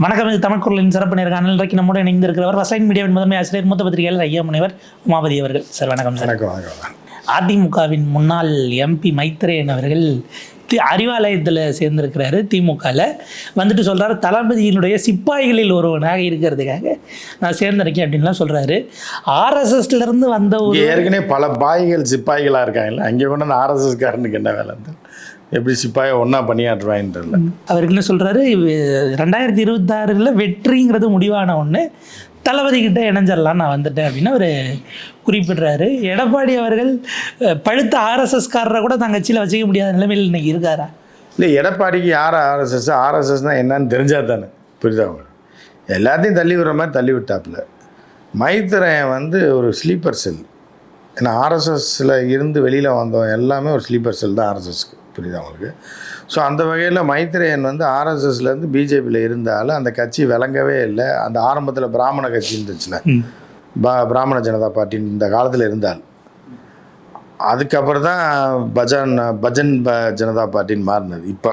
வணக்கம் இது தமிழ் குரலின் சிறப்பு நேர்காணல். இன்றைக்கு நம்முடன் இணைந்திருக்கிறவர் வசைன் மீடியாவின் முதன்மை ஆசிரியர் மூத்த பத்திரிகையாளர் ஐயா முனைவர் உமாபதி அவர்கள். சார் வணக்கம் சார். வணக்கம் அதிமுகவின் முன்னாள் எம்பி மைத்ரேயன் அவர்கள் தி அறிவாலயத்தில் சேர்ந்திருக்கிறாரு திமுகவில் வந்துட்டு சொல்கிறாரு தளபதியினுடைய சிப்பாய்களில் ஒருவனாக இருக்கிறதுக்காக நான் சேர்ந்திருக்கேன் அப்படின்லாம் சொல்கிறாரு ஆர்எஸ்எஸ்லேருந்து வந்த ஒரு ஏற்கனவே பல பாய்கள் சிப்பாய்களாக இருக்காங்கல்ல அங்கே கொண்டு அந்த ஆர்எஸ்எஸ் காரனுக்கு என்ன வேலை? எப்படி சிப்பாயை ஒன்றா பணியாற்றுவாங்கன்றல அவர் என்ன சொல்கிறாரு ரெண்டாயிரத்தி இருபத்தாறில் வெற்றிங்கிறது முடிவான ஒன்று தளபதி கிட்ட இணைஞ்சிடலாம் நான் வந்துட்டேன் அப்படின்னு அவர் குறிப்பிடுறாரு. எடப்பாடி அவர்கள் பழுத்த ஆர்எஸ்எஸ்காரரை கூட தங்கச்சியில் வச்சுக்க முடியாத நிலைமையில் இன்னைக்கு இருக்காரா? இல்லை எடப்பாடிக்கு யார் ஆர்எஸ்எஸ் ஆர்எஸ்எஸ்னால் என்னன்னு தெரிஞ்சால் தானே. புரியுதா உங்களுக்கு? எல்லாத்தையும் தள்ளி விடுற மாதிரி தள்ளி விட்டாப்புல. மைத்திரன் வந்து ஒரு ஸ்லீப்பர் செல் ஏன்னா ஆர்எஸ்எஸ்ல இருந்து வெளியில் வந்தோம் எல்லாமே ஒரு ஸ்லீப்பர் செல் தான் ஆர்எஸ்எஸ்க்கு புரியுதா உங்களுக்கு? ஸோ அந்த வகையில் மைத்ரேயன் வந்து ஆர்எஸ்எஸ்லேருந்து பிஜேபியில் இருந்தாலும் அந்த கட்சி விளங்கவே இல்லை. அந்த ஆரம்பத்தில் பிராமண கட்சி இருந்துச்சுல. பிராமண ஜனதா பார்ட்டின்னு இந்த காலத்தில் இருந்தால். அதுக்கப்புறம் தான் பஜன் பஜன் ப ஜனதா பார்ட்டின்னு மாறினது. இப்போ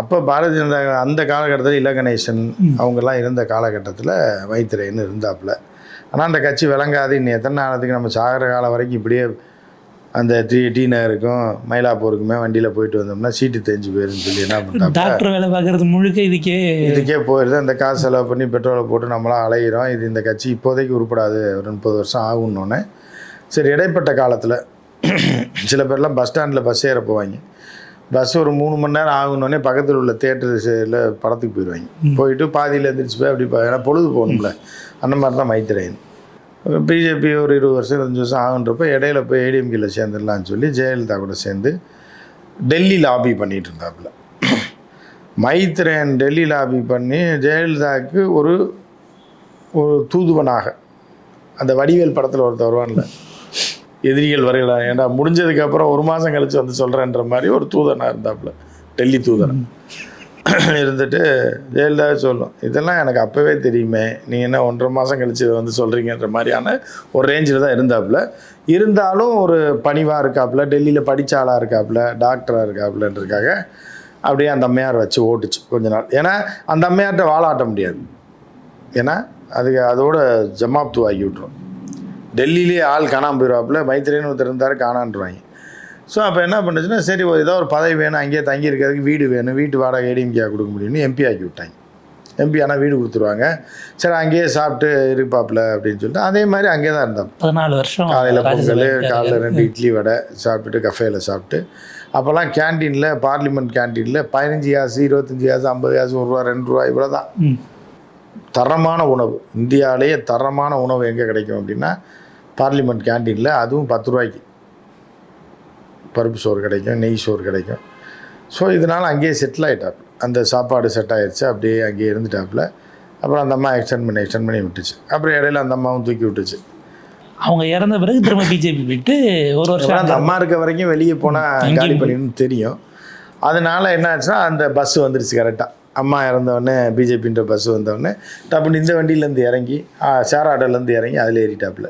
அப்போ பாரதிய ஜனதா அந்த காலகட்டத்தில் இல கணேசன் அவங்கெல்லாம் இருந்த காலகட்டத்தில் மைத்திரேயன் இருந்தாப்புல. ஆனால் அந்த கட்சி விளங்காது. இன்னும் எத்தனை நாளத்துக்கு நம்ம சாகிற காலம் வரைக்கும் இப்படியே அந்த டி டி நகருக்கும் மயிலாப்பூருக்குமே வண்டியில் போயிட்டு வந்தோம்னா சீட்டு தெரிஞ்சு போயிருன்னு சொல்லி என்ன பண்ணிட்டாங்க டாக்டர் வேலை பார்க்கறது முழுக்க இதுக்கே இதுக்கே போயிடுது அந்த காசு செலவு பண்ணி பெட்ரோலை போட்டு நம்மளாம் அலைகிறோம் இது இந்த கட்சி இப்போதைக்கு உருப்படாது. ஒரு முப்பது வருஷம் ஆகும்னோடனே சரி இடைப்பட்ட காலத்தில் சில பேர்லாம் பஸ் ஸ்டாண்டில் பஸ் ஏற போவாங்க. பஸ் ஒரு மூணு மணி நேரம் ஆகுனோடனே பக்கத்தில் உள்ள தேட்டரில் படத்துக்கு போயிடுவாங்க போயிட்டு பாதியில் எந்திரிச்சு போய் அப்படி ஏன்னா பொழுது போகணும்ல. அந்த மாதிரி தான் மைத்திரேயன். பிஜேபி ஒரு இருபது வருஷம் இருபத்தஞ்சு வருஷம் ஆகுன்றப்ப இடையில போய் ஏடிஎம்கேல சேர்ந்துடலான்னு சொல்லி ஜெயலலிதா கூட சேர்ந்து டெல்லி லாபி பண்ணிகிட்டு இருந்தாப்புல. மைத்ரேன் டெல்லி லாபி பண்ணி ஜெயலலிதாவுக்கு ஒரு ஒரு தூதுவனாக. அந்த வடிவேல் படத்தில் ஒருத்தர் வருவான்ல. எதிரிகள் வரையலாம் ஏன்டா முடிஞ்சதுக்கப்புறம் ஒரு மாதம் கழித்து வந்து சொல்கிறேன்ற மாதிரி ஒரு தூதனாக இருந்தாப்புல. டெல்லி தூதன். இருந்துட்டு ஜெயலலிதாவே சொல்லும் இதெல்லாம் எனக்கு அப்போவே தெரியுமே. நீங்கள் என்ன ஒன்றரை மாதம் கழிச்சு இதை வந்து சொல்கிறீங்கன்ற மாதிரியான ஒரு ரேஞ்சில் தான் இருந்தாப்புல. இருந்தாலும் ஒரு பணிவாக இருக்காப்புல டெல்லியில் படித்த ஆளாக இருக்காப்புல டாக்டராக இருக்காப்புலன்றதுக்காக அப்படியே அந்த அம்மையார் வச்சு ஓட்டுச்சு கொஞ்ச நாள். ஏன்னா அந்த அம்மையார்கிட்ட வாழாட்ட முடியாது. ஏன்னா அதுக்கு அதோட ஜமாப்து ஆகி விட்ரும் டெல்லியிலேயே ஆள் காணாமல் போயிடுவாப்புல மைத்திரேன்னு ஒருத்தர் இருந்தார் காணான்றாங்க ஸோ அப்போ என்ன பண்ணுச்சுன்னா சரி ஒரு ஏதோ ஒரு பதவி வேணும் அங்கேயே தங்கி இருக்கிறதுக்கு வீடு வேணும் வீட்டு வாடகை ஏடிஎம்கே கொடுக்க முடியும்னு எம்பி ஆக்கி விட்டாங்க. எம்பி ஆனால் வீடு கொடுத்துருவாங்க. சரி அங்கேயே சாப்பிட்டு இருப்பாப்புல அப்படின்னு சொல்லிட்டு அதே மாதிரி அங்கேயே தான் இருந்தான். பதினாலு வருஷம் காலையில் பொங்கல். காலையில் ரெண்டு இட்லி வடை சாப்பிட்டுட்டு கஃபேல சாப்பிட்டு. அப்போல்லாம் கேன்டீனில் பார்லிமெண்ட் கேன்டீனில் பதினஞ்சு காசு இருபத்தஞ்சி காசு ஐம்பது காசு ஒரு ரூபா ரெண்டு ரூபா இவ்வளோ தான். தரமான உணவு. இந்தியாவிலேயே தரமான உணவு எங்கே கிடைக்கும் அப்படின்னா பார்லிமெண்ட் கேன்டீனில் அதுவும் பத்து ரூபாய்க்கு. பருப்பு சோறு கிடைக்கும் நெய் சோறு கிடைக்கும். ஸோ இதனால் அங்கேயே செட்டில் ஆகிட்டாப்புல அந்த சாப்பாடு செட் ஆயிடுச்சு அப்படியே அங்கேயே இருந்துட்டாப்புல. அப்புறம் அந்த அம்மா எக்ஸ்டெண்ட் பண்ணி எக்ஸ்டெண்ட் பண்ணி விட்டுச்சு. அப்புறம் இடையில அந்த அம்மாவும் தூக்கி விட்டுச்சு. அவங்க இறந்த பிறகு திரும்ப பிஜேபி விட்டு ஒரு ஏன்னா அந்த வருஷம் அம்மா இருக்க வரைக்கும் வெளியே போனால் காலி பண்ணிடணும்னு தெரியும். அதனால என்ன ஆச்சுன்னா அந்த பஸ் வந்துருச்சு கரெக்டாக அம்மா இறந்தவொடனே பிஜேபின்ற பஸ் வந்தவொடனே டப்புன்னு இந்த வண்டியிலேருந்து இறங்கி ஆட்டோலேருந்து இறங்கி அதில் ஏறிட்டாப்புல.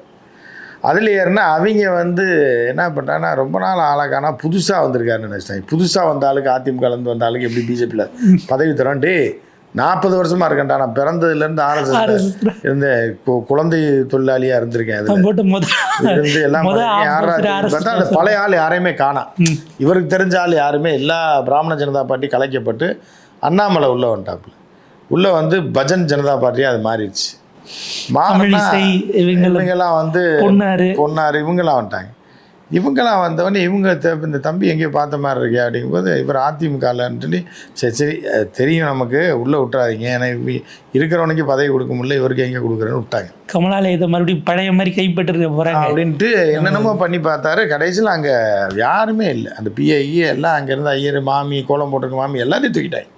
அதில் ஏறினா அவங்க வந்து என்ன பண்ணுறாங்கன்னா ரொம்ப நாள் ஆளாக்கானா புதுசாக வந்திருக்காருன்னு நினச்சிட்டாங்க. புதுசாக வந்த ஆளுக்கு அதிமுகலேருந்து வந்த ஆளுக்கு எப்படி பிஜேபியில் பதவி தரோம் டே நாற்பது வருஷமாக இருக்கேன்டா நான் பிறந்ததுலேருந்து ஆர்எஸ்எஸ் இருந்த கு- குழந்தை தொழிலாளியாக இருந்திருக்கேன் அதில். இருந்து எல்லாம் பார்த்தா அந்த பழைய ஆள் யாரையுமே காணாம். இவருக்கு தெரிஞ்ச ஆள் யாருமே எல்லா பிராமண ஜனதா பார்ட்டி கலைக்கப்பட்டு அண்ணாமலை உள்ள வந்துட்டாப்புல. உள்ள வந்து பஜன் ஜனதா பார்ட்டியாக அது மாறிடுச்சு. தமிழிசை இவங்க இவங்கெல்லாம் வந்து பொண்ணாரு பொன்னார் இவங்கெல்லாம் வந்துட்டாங்க. இவங்கெல்லாம் வந்தவொடனே இவங்க இந்த தம்பி எங்கேயோ பார்த்த மாதிரி இருக்கே அப்படிங்கும்போது இவர் அதிமுகலன்னு சொல்லி சரி சரி தெரியும் நமக்கு உள்ளே விட்டுறாதீங்க. ஏன்னா இருக்கிறவனுக்கு பதவி கொடுக்க முடியல இவருக்கு எங்கே கொடுக்குறேன்னு விட்டாங்க. கமலாலயத்தை மறுபடியும் பழைய மாதிரி கைப்பற்றிருக்க போறாங்க. அப்படின்ட்டு என்னென்னமோ பண்ணி பார்த்தாரு. கடைசியில் அங்கே யாருமே இல்லை. அந்த பிஐஇ எல்லாம் அங்கேருந்து ஐயர் மாமி கோலம் போட்டிருக்க மாமி எல்லாத்தையும் தூக்கிட்டாங்க.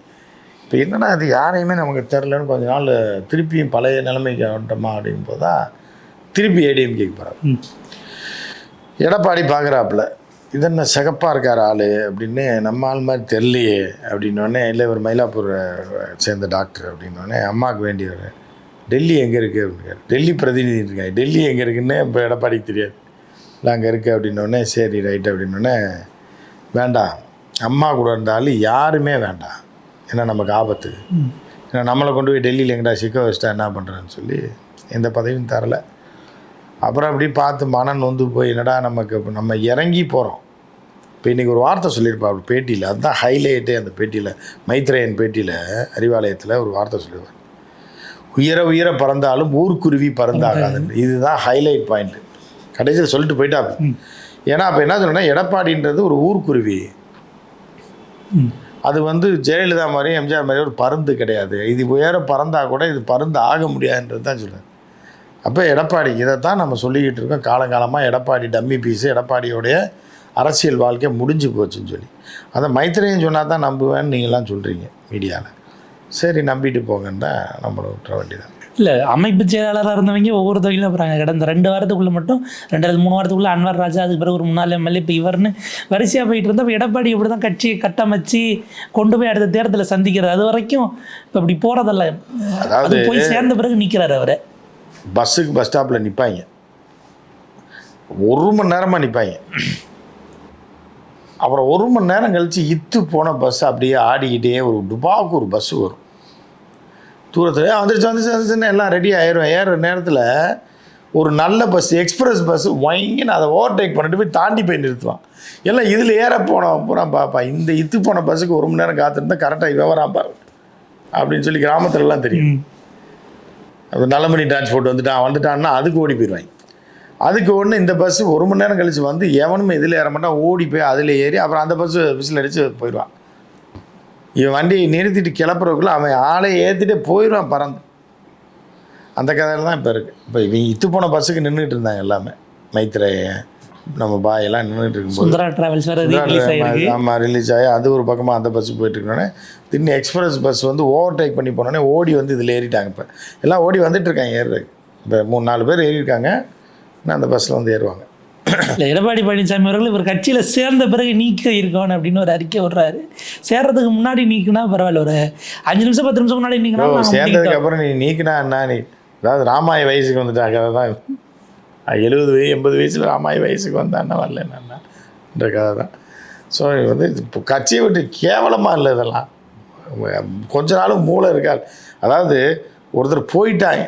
இப்போ என்னன்னா அது யாரையுமே நமக்கு தெரிலன்னு கொஞ்ச நாள் திருப்பியும் பழைய நிலைமைக்கு வந்துட்டோமா அப்படிங்கும்போது தான் திருப்பி ஏடிஎம்கேக்கு போகிறார். எடப்பாடி பார்க்குறாப்புல இது என்ன சிகப்பாக இருக்கார் ஆள் அப்படின்னு நம்ம ஆள் மாதிரி தெரியலையே அப்படின்னோடனே இல்லை இவர் மயிலாப்பூர் சேர்ந்த டாக்டர் அப்படின்னோடனே அம்மாவுக்கு வேண்டியவர் டெல்லி எங்கே இருக்குது அப்படிங்கிறார். டெல்லி பிரதிநிதி இருக்காங்க. டெல்லி எங்கே இருக்குன்னு இப்போ எடப்பாடிக்கு தெரியாது. இல்லை அங்கே இருக்குது அப்படின்னோடனே சரி ரைட் அப்படின்னோடனே வேண்டாம். அம்மா கூட இருந்தாலும் யாருமே வேண்டாம். ஏன்னா நமக்கு ஆபத்து? ஏன்னா நம்மளை கொண்டு போய் டெல்லியில் எங்கடா சிக்க வச்சிட்டா என்ன பண்ணுறேன்னு சொல்லி எந்த பதவியும் தரல. அப்புறம் அப்படி பார்த்து மனம் நொந்து போய் என்னடா நமக்கு இப்ப நம்ம இறங்கி போகிறோம் இப்போ இன்றைக்கி ஒரு வார்த்தை சொல்லியிருப்பாள் பேட்டியில். அதுதான் ஹைலைட்டே அந்த பேட்டியில் மைத்ரேயன் பேட்டியில் அறிவாலயத்தில் ஒரு வார்த்தை சொல்லிடுவார் உயர உயர பறந்தாலும் ஊர்க்குருவி பறந்தாகாது. இதுதான் ஹைலைட் பாயிண்ட் கடைசியில் சொல்லிட்டு போயிட்டா ஏன்னா அப்போ என்ன சொல்லணும்னா எடப்பாடின்றது ஒரு ஊர்க்குருவி. அது வந்து ஜெயலலிதா மாதிரி எம்ஜிஆர் மாதிரி ஒரு பருந்து கிடையாது. இது உயர பறந்தால் கூட இது பருந்து ஆக முடியாதுன்றது தான் சொல்லுவேன் அப்போ எடப்பாடி இதைத்தான் நம்ம சொல்லிக்கிட்டு இருக்கோம். காலங்காலமாக எடப்பாடி டம்மி பீஸு எடப்பாடியோடைய அரசியல் வாழ்க்கை முடிஞ்சு போச்சுன்னு சொல்லி. அதை மைத்திரையும் சொன்னால் தான் நம்புவேன்னு நீங்களாம் சொல்கிறீங்க மீடியாவில் சரி நம்பிட்டு போங்கன்னு தான் நம்மளை விட்டுற வேண்டியதான் இல்லை அமைப்பு செயலாளராக இருந்தவங்க ஒவ்வொரு தொகையிலும் அப்புறம் கடந்த ரெண்டு வாரத்துக்குள்ளே மட்டும் ரெண்டாவது மூணு வாரத்துக்குள்ளே அன்வர் ராஜா அதுக்கு பிறகு ஒரு முன்னாள் எம்எல்ஏ இப்போ இவர்னு வரிசையாக போயிட்டு இருந்தால் இப்போ எடப்பாடி இப்படி தான் கட்சியை கட்டமைச்சு கொண்டு போய் அடுத்த தேர்தலில் சந்திக்கிறது அது வரைக்கும் இப்போ இப்படி போகிறதில்ல அது அதாவது போய் சேர்ந்த பிறகு நிற்கிறாரு அவர். பஸ்ஸுக்கு பஸ் ஸ்டாப்பில் நிற்பாங்க ஒரு மணி நேரமாக நிற்பாங்க அப்புறம் ஒரு மணி நேரம் கழித்து இத்து போன பஸ் அப்படியே ஆடிக்கிட்டே ஒரு டுபாக்கு ஒரு பஸ்ஸு வரும். தூரத்தில். "ஆ, வந்துருச்சு வந்துருச்சு வந்துருச்சுன்னு எல்லாம் ரெடி ஆயிரும். ஏறுற நேரத்தில் ஒரு நல்ல பஸ் எக்ஸ்பிரஸ் பஸ் வாங்கின்னு அதை ஓவர்டேக் பண்ணிட்டு போய் தாண்டி போய் நிறுத்துவான். எல்லாம் இதில் ஏற போனோம் பூரா பாப்பா. இந்த இத்து போன பஸ்ஸுக்கு ஒரு மணி நேரம் காத்திருந்தா கரெக்டாக விவரம் பாரு. அப்படின்னு சொல்லி கிராமத்துலலாம் தெரியும். அப்போ நல்லமணி டிரான்ஸ்போர்ட் வந்துட்டான். வந்துட்டான்னா அதுக்கு ஓடி போயிடுவாங்க அதுக்கு ஒன்று இந்த பஸ்ஸு ஒரு மணி நேரம் கழிச்சு வந்து எவனுமே இதில் ஏற மாட்டான். ஓடி போய் அதில் ஏறி அப்புறம் அந்த பஸ்ஸு விசில் அடித்து போயிடுவான் இவன் வண்டியை நிறுத்திட்டு கிளப்புறதுக்குள்ள அவன் ஆளை ஏற்றிட்டு போயிடுவான் பறந்து. அந்த கதையில் தான் இப்போ இருக்குது இப்போ இவங்க இத்து போன பஸ்ஸுக்கு நின்றுட்டு இருந்தாங்க எல்லாமே. மைத்ரேய நம்ம பாயெல்லாம் நின்றுட்டு இருக்கும்போது. சுந்தரா டிராவல்ஸ் வேறு ஆமாம் ரிலீஸ் ஆகி அது ஒரு பக்கமாக அந்த பஸ்ஸுக்கு போயிட்டு இருக்கோன்னே திடீர்னு எக்ஸ்பிரஸ் பஸ் வந்து ஓவர்டேக் பண்ணி போனோடனே ஓடி வந்து இதில் ஏறிட்டாங்க இப்போ. எல்லாம் ஓடி வந்துட்டு இருக்காங்க ஏறுறதுக்கு. இப்போ மூணு நாலு பேர் ஏறியிருக்காங்க. இன்னும் அந்த பஸ்ஸில் வந்து ஏறுவாங்க. இல்லை எடப்பாடி பழனிசாமி அவர்கள் இவர் கட்சியில் சேர்ந்த பிறகு நீக்க இருக்கணும் அப்படின்னு ஒரு அறிக்கை விடுறாரு. சேர்றதுக்கு முன்னாடி நீக்குனா பரவாயில்ல ஒரு அஞ்சு நிமிஷம் பத்து நிமிஷம் முன்னாடி நீக்கினா சேர்ந்ததுக்கு. அப்புறம் நீ நீக்கினா என்ன? நீ அதாவது ராமாய வயசுக்கு வந்துட்டாங்க கதை தான் எழுபது வயசு எண்பது வயசில் ராமாய வயசுக்கு வந்தான்னா வரல என்னன்ற கதை தான். ஸோ வந்து இப்போ கட்சியை விட்டு கேவலமாக இல்லை இதெல்லாம். கொஞ்ச நாளும் மூளை இருக்காது. அதாவது ஒருத்தர் போயிட்டாங்க.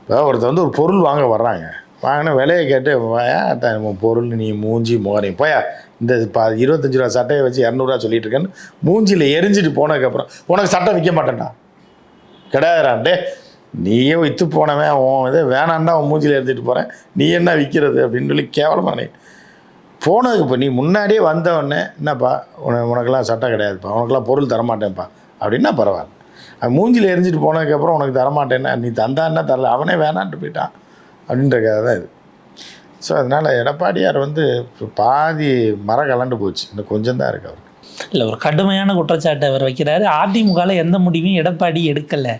இப்போ ஒருத்தர் வந்து ஒரு பொருள் வாங்க வர்றாங்க. வாங்கினா விலையை கேட்டு "வாயா, உன் பொருள் நீ மூஞ்சி முகரையும் போயா. இந்த பா இருபத்தஞ்சி ரூபா சட்டையை வச்சு இரநூறுவா சொல்லிட்டு இருக்கேன்னு மூஞ்சியில் எரிஞ்சிட்டு போனதுக்கப்புறம் உனக்கு சட்டை விற்க மாட்டேன்டா. கிடையாதுடா டே நீயே விற்று போனவன் உன் இது வேணாண்டா உன் மூஞ்சியில் எடுத்துகிட்டு போகிறேன் நீ என்ன விற்கிறது அப்படின்னு சொல்லி கேவலமான போனதுக்கு இப்போ நீ முன்னாடியே வந்தவொடனே என்னப்பா உன உனக்கெல்லாம் சட்டை கிடையாதுப்பா உனக்கெல்லாம் பொருள் தரமாட்டேன்ப்பா. அப்படின்னா பரவாயில்ல. அவன் எரிஞ்சிட்டு போனதுக்கப்புறம் உனக்கு தரமாட்டேன்னா நீ தந்தான்னா தரல அவனே வேணான்ட்டு போயிட்டான். அப்படின்ற கதை தான் இது. ஸோ அதனால் எடப்பாடியார் வந்து பாதி மரம் கலண்டு போச்சு. இன்னும் கொஞ்சம் தான் இருக்கு அவருக்கு. இல்லை ஒரு கடுமையான குற்றச்சாட்டை அவர் வைக்கிறாரு. அதிமுகவில் எந்த முடிவையும் எடப்பாடி எடுக்கலை.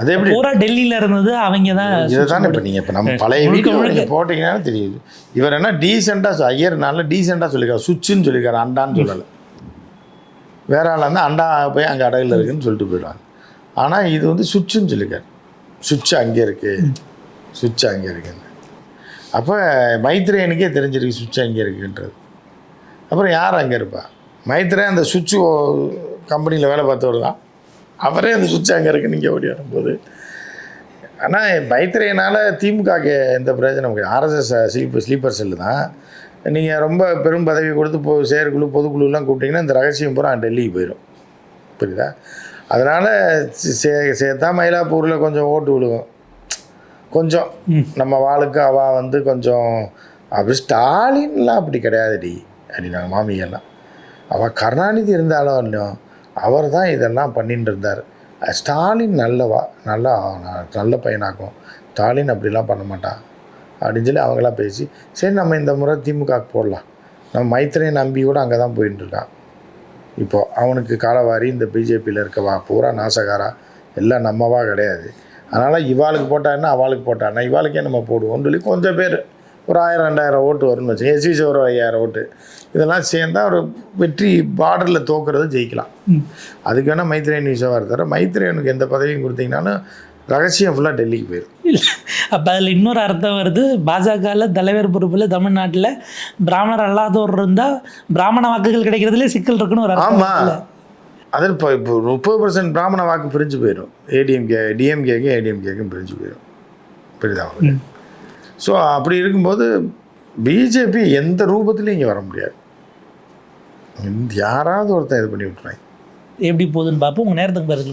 அது எப்படி? பூரா டெல்லியில் இருந்தது அவங்க தான் இதுதானே இப்போ நீங்கள் இப்போ நம்ம பழைய வீடியோ. நீங்கள் போட்டிங்கன்னாலே தெரியுது. இவர் என்ன டீசெண்டாக ஐயர் நல்ல டீசெண்டாக சொல்லியிருக்காரு. சுவிட்சுன்னு சொல்லியிருக்காரு. அண்டான்னு சொல்லலை. வேற ஆள் வந்து அண்டா போய் அங்கே அடகில் இருக்குன்னு சொல்லிட்டு போயிடுவாங்க. ஆனால் இது வந்து சுவிட்சுன்னு சொல்லியிருக்காரு. சுவிட்ச் அங்கே இருக்குது சுவிட்ச் அங்கே இருக்குன்னு அப்போ மைத்ரேயனுக்கே தெரிஞ்சிருக்கு சுவிட்ச் அங்கே இருக்குன்றது அப்புறம் யார் அங்கே இருப்பா? மைத்ரே அந்த சுவிட்சு கம்பெனியில் வேலை பார்த்தவர் தான். அவரே அந்த சுவிட்ச் அங்கே இருக்குன்னு இங்கே ஓடி வரும்போது. ஆனால் மைத்ரேயனால் திமுகக்கு எந்த பிரயோஜனம் கிடையாது. ஆர்எஸ்எஸ் ஸ்லீப்பர் ஸ்லீப்பர் செல்லு தான். நீங்கள் ரொம்ப பெரும் பதவி கொடுத்து போ செயற்குழு பொதுக்குழுலாம் கூப்பிட்டிங்கன்னா இந்த ரகசியம் பூரா டெல்லிக்கு போயிடும் புரியுதா? அதனால் சே சேர்த்தா மயிலாப்பூரில் கொஞ்சம் ஓட்டு விழுகும். கொஞ்சம். நம்ம வாளுக்கு அவள் வந்து கொஞ்சம் அப்படி ஸ்டாலின்லாம் அப்படி கிடையாதுடி. அப்படின்னாங்க மாமியெல்லாம் அவள் கருணாநிதி இருந்தாலும் இல்லையோ அவர் தான் இதெல்லாம் பண்ணிட்டு இருந்தார். ஸ்டாலின் நல்லவா நல்லா நல்ல பையனாக்கும். ஸ்டாலின் அப்படிலாம் பண்ண மாட்டான் அப்படின்னு சொல்லி அவங்களாம் பேசி சரி நம்ம இந்த முறை திமுக போடலாம். நம்ம மைத்திரையை நம்பி கூட அங்கே தான் போயிட்டு இருக்கான். இப்போது அவனுக்கு காலவாரி இந்த பிஜேபியில் இருக்கவா பூரா நாசகாரா. எல்லாம் நம்மவா கிடையாது. அதனால் இவாளுக்கு போட்டான்னா அவளுக்கு போட்டான்னா இவாளுக்கே நம்ம போடுவோம்னு சொல்லி கொஞ்சம் பேர். ஒரு ஆயிரம் ரெண்டாயிரம் ஓட்டு வரும்னு வச்சு எஸ்வி ஒரு ஐயாயிரம் ஓட்டு. இதெல்லாம் சேர்ந்தா ஒரு வெற்றி பார்டரில் தோக்குறது ஜெயிக்கலாம். அதுக்கு வேணால் மைத்ரேயன் யூஸாக தவிர மைத்ரேயனுக்கு எந்த பதவியும் கொடுத்தீங்கன்னாலும் ரகசியம் ஃபுல்லாக டெல்லிக்கு போயிடும் இல்லை. அப்போ அதில் இன்னொரு அர்த்தம் வருது. பாஜகவில் தலைவர் பொறுப்பில் தமிழ்நாட்டில் பிராமணர் அல்லாதவர் இருந்தால் பிராமண வாக்குகள் கிடைக்கிறதுல சிக்கல் இருக்குன்னு ஒரு அர்த்தம் ஆமாம்? அதில் இப்போ இப்போ முப்பது பர்சன்ட் பிராமண வாக்கு பிரிஞ்சு போயிடும். ஏடிஎம்கே டிஎம்கேக்கும் ஏடிஎம்கேக்கும் பிரிஞ்சு போயிடும். புரியுதா ஸோ அப்படி இருக்கும்போது பிஜேபி எந்த ரூபத்துலையும் இங்கே வர முடியாது. யாராவது ஒருத்தன் இது பண்ணி விட்டுறாங்க. எப்படி போகுதுன்னு பார்ப்போம். உங்கள் நேரத்துக்கு வளர்ந்து